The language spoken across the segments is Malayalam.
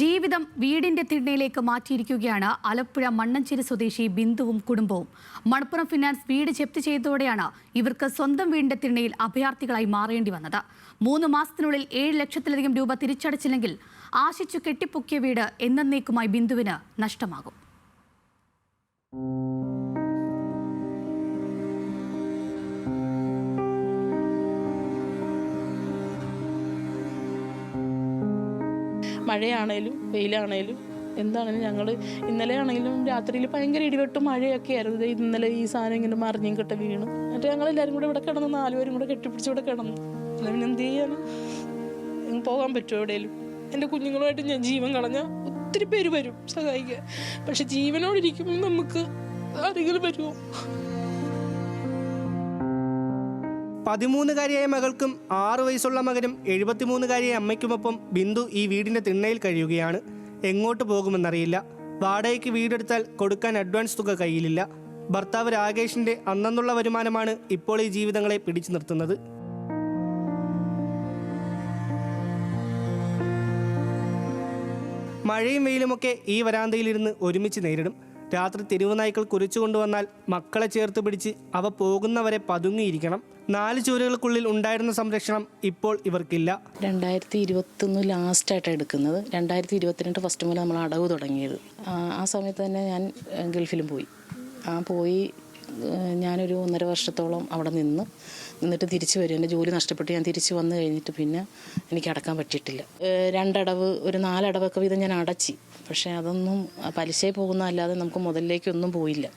ജീവിതം വീടിന്റെ തിണ്ണയിലേക്ക് മാറ്റിയിരിക്കുകയാണ് ആലപ്പുഴ മണ്ണഞ്ചേരി സ്വദേശി ബിന്ദുവും കുടുംബവും. മണപ്പുറം ഫിനാൻസ് വീട് ജപ്തി ചെയ്തതോടെയാണ് ഇവർക്ക് സ്വന്തം വീടിന്റെ തിണ്ണയിൽ അഭയാർത്ഥികളായി മാറേണ്ടി വന്നത്. മൂന്ന് മാസത്തിനുള്ളിൽ ഏഴ് ലക്ഷത്തിലധികം രൂപ തിരിച്ചടച്ചില്ലെങ്കിൽ ആശിച്ചു കെട്ടിപ്പൊക്കിയ വീട് എന്നേക്കുമായി ബിന്ദുവിന് നഷ്ടമാകും. മഴയാണേലും വെയിലാണേലും എന്താണെങ്കിലും ഞങ്ങൾ ഇന്നലെ ആണെങ്കിലും രാത്രിയിൽ ഭയങ്കര ഇടിവെട്ടും മഴയൊക്കെ ആയിരുന്നു. ഇന്നലെ ഈ സാധനം ഇങ്ങനെ മറിഞ്ഞും കെട്ട വീണു. എന്നിട്ട് ഞങ്ങൾ എല്ലാവരും കൂടെ ഇവിടെ കിടന്നു നാലുപേരും കൂടെ കെട്ടിപ്പിടിച്ച് ഇവിടെ കിടന്നു. പിന്നെ എന്ത് ചെയ്യാനും? പോകാൻ പറ്റുമോ എവിടെയെങ്കിലും എന്റെ കുഞ്ഞുങ്ങളുമായിട്ട് ഞാൻ ജീവൻ കളഞ്ഞ ഒത്തിരി പേര് വരും സഹായിക്കാൻ. പക്ഷെ ജീവനോടിരിക്കുമ്പോൾ നമുക്ക് ആരെങ്കിലും വരുമോ? പതിമൂന്നുകാരിയായ മകൾക്കും ആറു വയസ്സുള്ള മകനും എഴുപത്തിമൂന്നുകാരിയായ അമ്മയ്ക്കുമൊപ്പം ബിന്ദു ഈ വീടിന്റെ തിണ്ണയിൽ കഴിയുകയാണ്. എങ്ങോട്ട് പോകുമെന്നറിയില്ല. വാടകയ്ക്ക് വീടെടുത്താൽ കൊടുക്കാൻ അഡ്വാൻസ് തുക കയ്യിലില്ല. ഭർത്താവ് രാകേഷിന്റെ അന്നെന്നുള്ള വരുമാനമാണ് ഇപ്പോൾ ഈ ജീവിതങ്ങളെ പിടിച്ചു നിർത്തുന്നത്. മഴയും വെയിലുമൊക്കെ ഈ വരാന്തയിലിരുന്ന് ഒരുമിച്ച് നേരിടും. രാത്രി തെരുവുനായ്ക്കൾ കുരച്ചു കൊണ്ടുവന്നാൽ മക്കളെ ചേർത്ത് പിടിച്ച് അവ പോകുന്നവരെ പതുങ്ങിയിരിക്കണം. നാല് ചുവരുകൾക്കുള്ളിൽ ഉണ്ടായിരുന്ന സംരക്ഷണം ഇപ്പോൾ ഇവർക്കില്ല. രണ്ടായിരത്തി ഇരുപത്തൊന്ന് ലാസ്റ്റായിട്ടാണ് എടുക്കുന്നത്. രണ്ടായിരത്തി ഇരുപത്തിരണ്ട് ഫസ്റ്റ് മുതൽ നമ്മൾ അടവ് തുടങ്ങിയത്. ആ സമയത്ത് തന്നെ ഞാൻ ഗൾഫിലും പോയി. ആ പോയി ഞാനൊരു ഒന്നര വർഷത്തോളം അവിടെ നിന്ന് നിന്നിട്ട് തിരിച്ചു വരും. എന്റെ ജോലി നഷ്ടപ്പെട്ട്. ഞാൻ തിരിച്ചു വന്നു കഴിഞ്ഞിട്ട് പിന്നെ എനിക്ക് അടക്കാൻ പറ്റിയിട്ടില്ല. രണ്ടടവ് ഒരു നാലടവൊക്കെ വീതം ഞാൻ അടച്ചി. പക്ഷേ അതൊന്നും പലിശയിൽ പോകുന്ന അല്ലാതെ നമുക്ക് മുതലിലേക്കൊന്നും പോയില്ല.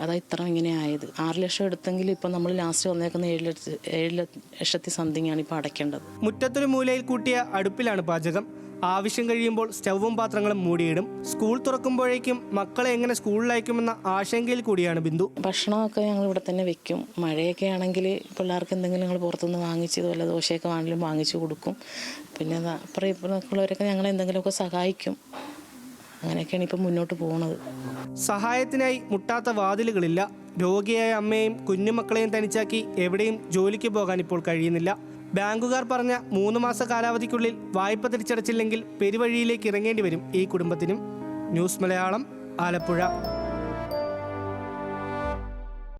അതാ ഇത്ര ഇങ്ങനെ ആയത്. ആറ് ലക്ഷം എടുത്തെങ്കിൽ ഇപ്പം നമ്മൾ ലാസ്റ്റ് വന്നേക്കുന്ന ഏഴ് ലക്ഷ ഏഴ് ലക്ഷത്തി സംതിങ് ആണ് ഇപ്പോൾ അടയ്ക്കേണ്ടത്. മുറ്റത്തൊരു മൂലയിൽ കൂട്ടിയ അടുപ്പിലാണ് പാചകം. ആവശ്യം കഴിയുമ്പോൾ സ്റ്റൗവും പാത്രങ്ങളും മൂടിയിടും. സ്കൂൾ തുറക്കുമ്പോഴേക്കും മക്കളെ എങ്ങനെ സ്കൂളിൽ അയക്കുമെന്ന ആശങ്കയിൽ കൂടിയാണ് ബിന്ദു. ഭക്ഷണമൊക്കെ ഞങ്ങൾ ഇവിടെ തന്നെ വെക്കും. മഴയൊക്കെ ആണെങ്കിൽ പിള്ളേർക്ക് എന്തെങ്കിലും ഞങ്ങൾ പുറത്തുനിന്ന് വാങ്ങിച്ച് വല്ല ദോശയൊക്കെ ആണെങ്കിലും വാങ്ങിച്ചു കൊടുക്കും. പിന്നെ ഉള്ളവരൊക്കെ അപ്പുറം ഇപ്പുറമൊക്കെ ഞങ്ങൾ എന്തെങ്കിലുമൊക്കെ സഹായിക്കും. അങ്ങനെയൊക്കെയാണ് ഇപ്പം മുന്നോട്ട് പോകുന്നത് സഹായത്തിനായി മുട്ടാത്ത വാതിലുകളില്ല. രോഗിയായ അമ്മയും കുഞ്ഞുമക്കളെയും തനിച്ചാക്കി എവിടെയും ജോലിക്ക് പോകാൻ ഇപ്പോൾ കഴിയുന്നില്ല. ബാങ്കുകാർ പറഞ്ഞ മൂന്ന് മാസ കാലാവധിക്കുള്ളിൽ വായ്പ തിരിച്ചടച്ചില്ലെങ്കിൽ പെരുവഴിയിലേക്ക് ഇറങ്ങേണ്ടി വരും ഈ കുടുംബത്തിനും. ന്യൂസ് മലയാളം ആലപ്പുഴ.